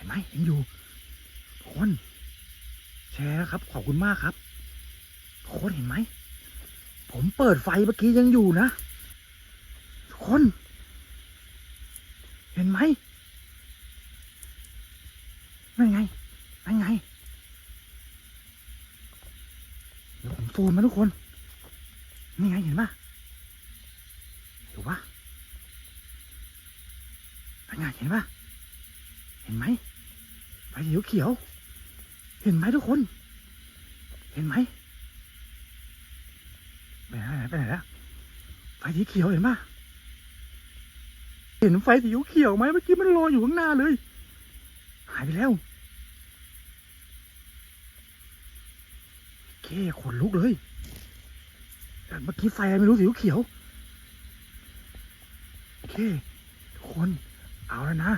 ห็นไหมยังอยู่ทุกคนแชร์ครับ ขอบคุณมากครับทุกคนเห็นไหม ผมเปิดไฟเมื่อกี้ยังอยู่นะทุกคน เห็นไหมนั่นไงนั่นไง เดี๋ยวผมซูมมาทุกคน นี่ไงเห็นปะเห็นปะนั่นไงเห็นปะ ห็นไหมไฟเขียวเขียว เห็นไหมทุกคน เห็นไหมไปไหนไปไหนแล้วไฟสีเขียวเห็นปะเห็นไฟสีเขียวไหมเมื่อกี้มันลอยอยู่ข้างหน้าเลย หายไปแล้วเคขนลุกเลยเมื่อกี้ไฟไรไม่รู้สีเขียวโอเคทุกคนเอาแล้วนะ